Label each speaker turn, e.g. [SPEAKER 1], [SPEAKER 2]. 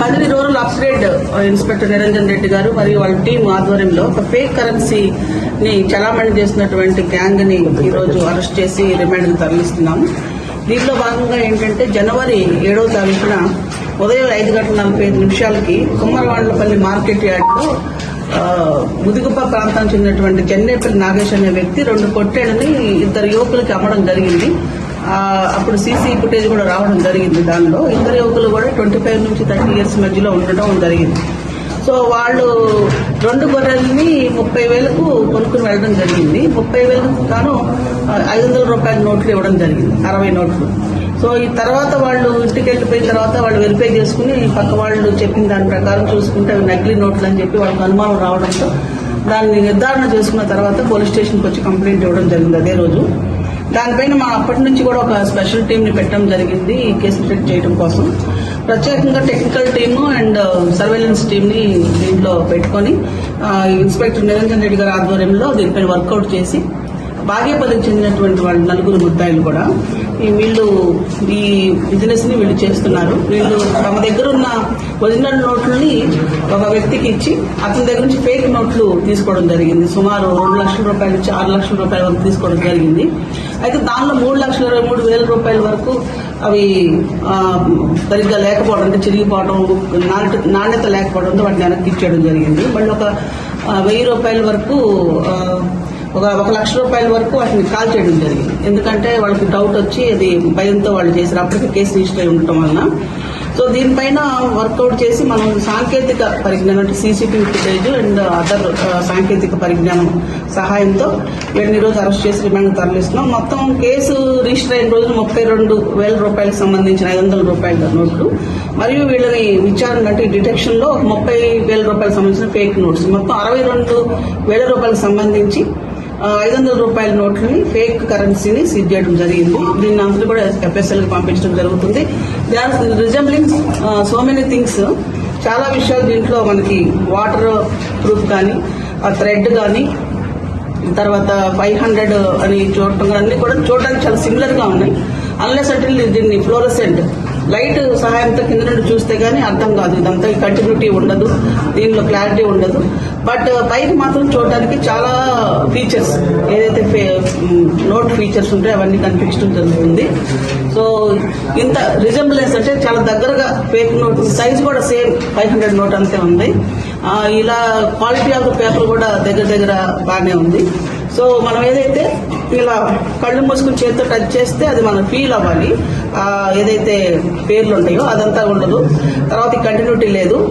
[SPEAKER 1] Kadiri rural upgrade inspector Niranjan Reddy గారు మరియు వాళ్ళ టీం ఆధ్వర్యంలో ఒక ఫేక్ కరెన్సీని చలామణి చేసినటువంటి గ్యాంగ్ని ఈరోజు అరెస్ట్ చేసి రిమాండ్ తరలిస్తున్నాము దీంట్లో భాగంగా ఏంటంటే జనవరి ఏడవ తారీఖున ఉదయం ఐదు గంటల నలభై ఐదు నిమిషాలకి కుమ్మరవాండ్లపల్లి మార్కెట్ యార్డ్లో ఆ, ముదిగుప్ప ప్రాంతానికి చెందినటువంటి జన్నేపల్లి నాగేష్ అనే వ్యక్తి రెండు పొట్టేళ్ళని ఇద్దరు యువకులకి అమ్మడం జరిగింది. అప్పుడు సీసీ ఫుటేజ్ కూడా రావడం జరిగింది దానిలో. ఇద్దరు యువకులు కూడా ట్వంటీ ఫైవ్ నుంచి థర్టీ ఇయర్స్ మధ్యలో ఉండడం జరిగింది. సో వాళ్ళు రెండు గొర్రెల్ని ముప్పై వేలకు కొనుక్కుని వెళ్ళడం జరిగింది. ముప్పై వేలకు గాను ఐదు వందల రూపాయల నోట్లు ఇవ్వడం జరిగింది. అరవై నోట్లు. సో ఈ తర్వాత వాళ్ళు ఇంటికి వెళ్ళిపోయిన తర్వాత వాళ్ళు వెరిఫై చేసుకుని పక్క వాళ్ళు చెప్పిన దాని ప్రకారం చూసుకుంటే అవి నకిలీ నోట్లు అని చెప్పి వాళ్ళకి అనుమానం రావడంతో దాన్ని నిర్ధారణ చేసుకున్న తర్వాత పోలీస్ స్టేషన్కి వచ్చి కంప్లైంట్ ఇవ్వడం జరిగింది అదే రోజు. దానిపైన మా అప్పటి నుంచి కూడా ఒక స్పెషల్ టీంని పెట్టడం జరిగింది ఈ కేసు ట్రీట్ చేయడం కోసం. ప్రత్యేకంగా టెక్నికల్ టీము అండ్ సర్వేలెన్స్ టీంని దీంట్లో పెట్టుకొని ఇన్స్పెక్టర్ నిరంజన్ రెడ్డి గారి ఆధ్వర్యంలో దీనిపైన వర్కౌట్ చేసి బాగేపల్లికి చెందినటువంటి వాళ్ళు నలుగురు ముద్దాయిలు కూడా ఈ వీళ్ళు ఈ బిజినెస్ని వీళ్ళు చేస్తున్నారు. వీళ్ళు తమ దగ్గర ఉన్న ఒరిజినల్ నోట్లని ఒక వ్యక్తికి ఇచ్చి అతని దగ్గర నుంచి ఫేక్ నోట్లు తీసుకోవడం జరిగింది. సుమారు రెండు లక్షల రూపాయల నుంచి ఆరు లక్షల రూపాయల వరకు తీసుకోవడం జరిగింది. అయితే దానిలో మూడు లక్షల ఇరవై మూడు వేల రూపాయల వరకు అవి సరిగ్గా లేకపోవడం అంటే చిరిగిపోవడం నాణ్యత నాణ్యత లేకపోవడంతో వాటిని వెనక్కి ఇచ్చేయడం జరిగింది. మళ్ళీ ఒక వెయ్యి రూపాయల వరకు ఒక ఒక లక్ష రూపాయల వరకు వాటిని కాల్ చేయడం జరిగింది. ఎందుకంటే వాళ్ళకి డౌట్ వచ్చి అది భయంతో వాళ్ళు చేశారు అప్పటికే కేసు రిజిస్టర్ అయి ఉండటం వలన. సో దీనిపైన వర్కౌట్ చేసి మనం సాంకేతిక పరిజ్ఞానం అంటే సీసీటీవీ ఫుటేజ్ అండ్ అదర్ సాంకేతిక పరిజ్ఞానం సహాయంతో వీళ్ళని ఈరోజు అరెస్ట్ చేసి రిమాండ్ తరలిస్తున్నాం. మొత్తం కేసు రిజిస్టర్ అయిన రోజు ముప్పై రెండు వేల రూపాయలకు సంబంధించిన ఐదు వందల రూపాయల నోట్లు మరియు వీళ్ళని విచారణ అంటే డిటెక్షన్లో ఒక ముప్పై వేల రూపాయలకు సంబంధించిన ఫేక్ నోట్స్. మొత్తం అరవై రెండు వేల రూపాయలకు సంబంధించి ఐదు వందల రూపాయల నోట్లని ఫేక్ కరెన్సీని సీజ్ చేయడం జరిగింది. దీన్ని అందరూ కూడా ఎఫ్ఎస్ఎల్కి పంపించడం జరుగుతుంది. రిజంబ్లింగ్ సో మెనీ థింగ్స్ చాలా విషయాలు దీంట్లో మనకి వాటర్ ప్రూఫ్ కానీ థ్రెడ్ కానీ తర్వాత ఫైవ్ హండ్రెడ్ అని చూడటం అన్ని కూడా చూడడానికి చాలా సిమిలర్గా ఉన్నాయి. అన్లెస్ అంటే దీన్ని ఫ్లోరసెంట్ లైట్ సహాయంతో కింద నుండి చూస్తే కానీ అర్థం కాదు. ఇదంతా కంటిన్యూటీ ఉండదు. దీనిలో క్లారిటీ ఉండదు. బట్ uh, పైకి మాత్రం చూడడానికి చాలా ఫీచర్స్. ఏదైతే నోట్ ఫీచర్స్ ఉంటాయో అవన్నీ కనిపించడం జరుగుతుంది. సో ఇంత రిజంబ్లెన్స్ అంటే చాలా దగ్గరగా ఫేక్ నోట్ సైజ్ కూడా సేమ్ ఫైవ్ హండ్రెడ్ నోట్ అంతే ఉంది. ఇలా క్వాలిటీ ఆఫ్ ద పేపర్ కూడా దగ్గర దగ్గర బాగానే ఉంది. సో మనం ఏదైతే ఇలా కళ్ళు మూసుకుని చేతితో టచ్ చేస్తే అది మనం ఫీల్ అవ్వాలి. ఏదైతే పేర్లు ఉంటాయో అదంతా ఉండదు. తర్వాత కంటిన్యూటీ లేదు.